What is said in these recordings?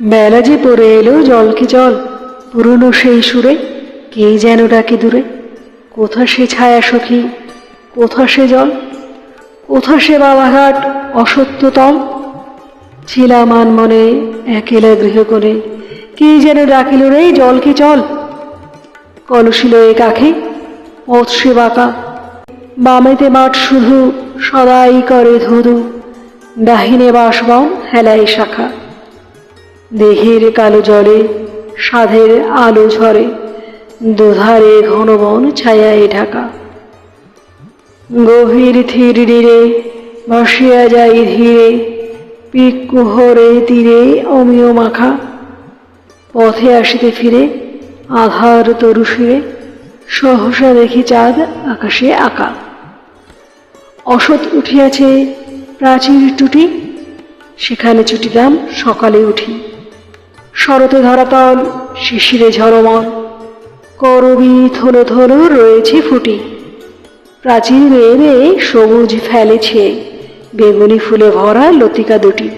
বেলা যে পড়ে এলো জল কি জল? পুরনো সেই সুরে কে যেন ডাকে দূরে? কোথা সে ছায়া সখী? কোথা সে জল? কোথা সে বাবাঘাট অসত্য তল? ছিলাম আন মনে একেলা গৃহকোণে কে যেন ডাকিল রে, জল কি চল কলসিল এ কাখে পথ সে বাঁকা। বামেতে মাঠ শুধু সদাই করে ধুধু। ডাহিনে বাসবন হেলাই শাখা। দেহের কালো জলে, সাধের আলো ঝরে, দুধারে ঘন বন ছায়ায় ঢাকা। গভীর থির নীরে ভাসিয়া যাই ধীরে, পিক কুহরে তীরে অমিয় মাখা। পথে আসিতে ফিরে, আধার তরু শিরে, সহসা দেখি চাঁদ আকাশে আঁকা। অসৎ উঠিয়াছে প্রাচীর টুটি, সেখানে ছুটিলাম সকালে উঠি। শরতে ধরাতল শিশিরে ঝরমল করবি থলো থলো রয়েছে ফুটি। প্রাচীর বেয়ে বেয়ে সবুজ ফেলেছে, বেগুনি ফুলে ভরা লতিকা দুটি।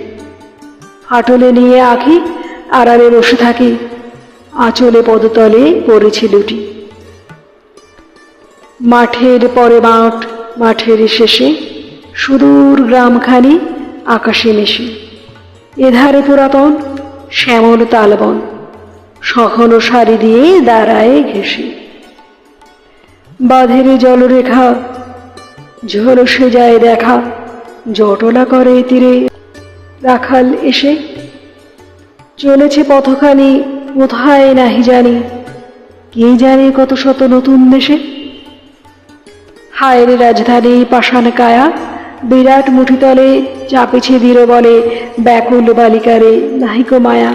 ফাটলে নিয়ে আঁকি, আড়ালে বসে থাকি, আঁচলে পদতলে পড়েছে দুটি। মাঠের পরে মাঠ, মাঠের শেষে সুদূর গ্রামখানি আকাশে মেশে। এধারে পুরাতন শ্যামল তালবন, সঘন সারি দিয়ে দাঁড়ায় ঘেসে বাঁধের জলরেখা ঝলসে যায় দেখা, জটলা করে তীরে রাখাল এসে। চলেছে পথখানি, কোথায় নাহি জানি, কে জানে কত শত নতুন দেশে। হায়ের রাজধানী পাষাণ কায়া বিরাট মুঠিতলে চাপেছে দৃঢ় বলে ব্যাকুল বালিকারে নাহিক মায়া।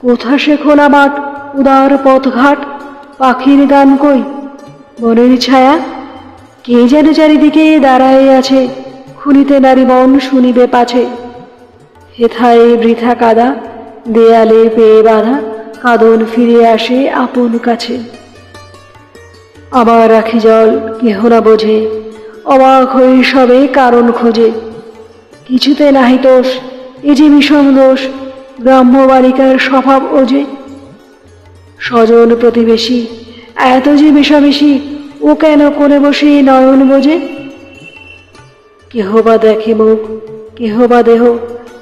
কোথা সে খোলা মাঠ, উদার পথঘাট, পাখির গান কই? বনের ছায়া, কে যেন চারিদিকে দাঁড়ায় আছে, খুনিতে নারী মন শুনিবে পাছে। হেথায় বৃথা কাদা, দেয়ালে পেয়ে বাঁধা, কাদন ফিরে আসে আপন কাছে। আবার রাখি জল কেহ না বোঝে অবাক হয়ে সবে কারণ খোঁজে। কিছুতে নাহি দোষ, এ যে বিষম দোষ গ্রাম্য বালিকার স্বভাব ওজে স্বজন প্রতিবেশী, এত যে মেশামেশি ও কেন কোণে বসে নয়ন বোঝে? কেহ বা দেখে মুখ কেহ বা দেহ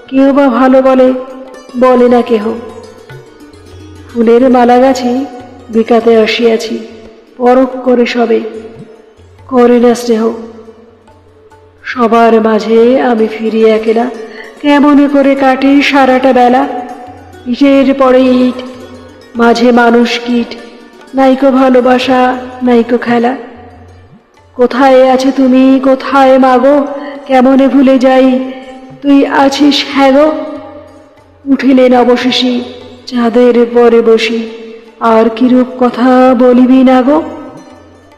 কেহ বা ভালো বলে বলে না কেহ। ফুলের মালা গাছে বিকাতে আসিয়াছি পরক করে সবে। করে না স্নেহ, সবার মাঝে আমি ফিরি একেলা কেমন করে কাটে সারাটা বেলা? ইটের পরে ইট মাঝে মানুষ কীট, নাইকো ভালোবাসা, নাইকো খেলা। কোথায় আছে তুমি, কোথায় মাগো? কেমনে ভুলে যাই? তুই আছিস হ্যাঁ গো? উঠিলেন অবশেষে চাঁদের পরে বসি। আর কিরূপ কথা বলিবি না গো?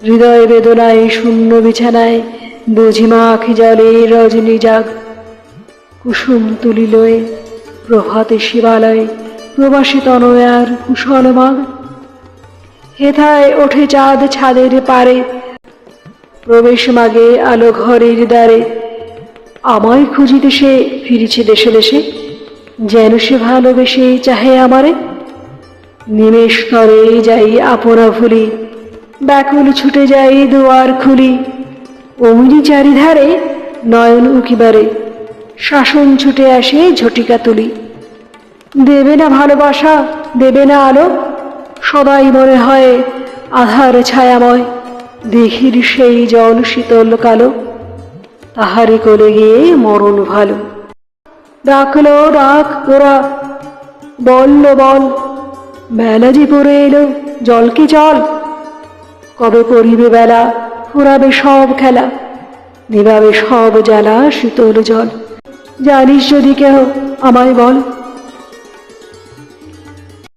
হৃদয় বেদনায়, শূন্য বিছানায়, বুঝিমা আখি জলে রজনী জাগ কুসুম তুলি তুলিলয়ে, প্রভাতে শিবালয়ে প্রবাসী তনয়ার কুশল মাগ। হেথায় ওঠে চাঁদ ছাদের পারে, প্রবেশ মাগে আলো ঘরের দ্বারে। আমায় খুঁজিতে সে ফিরিছে দেশে দেশে, যেন সে ভালোবেসে চাহে আমারে। নিমেষ তরে যাই আপনা ভুলি ব্যাকুল ছুটে যায় দুয়ার খুলি। অমনি চারিধারে নয়ন উকিবারে। শাসন ছুটে আসে ঝটিকা তুলি। দেবে না ভালোবাসা, দেবে না আলো। সদাই মনে হয় আধার ছায়াময়। দেখির সেই জল শীতল কালো। তাহারি কোলে গিয়ে মরণ ভালো। ডাকলো, ডাক তোরা বলল, বল। বেলা যে পড়ে এলো। জল কি চল কবে করিবে বেলা? ফুরাবে সব খেলা। নিবাবে সব জ্বালা শীতল জল। জানিস যদি কেহ আমায় বল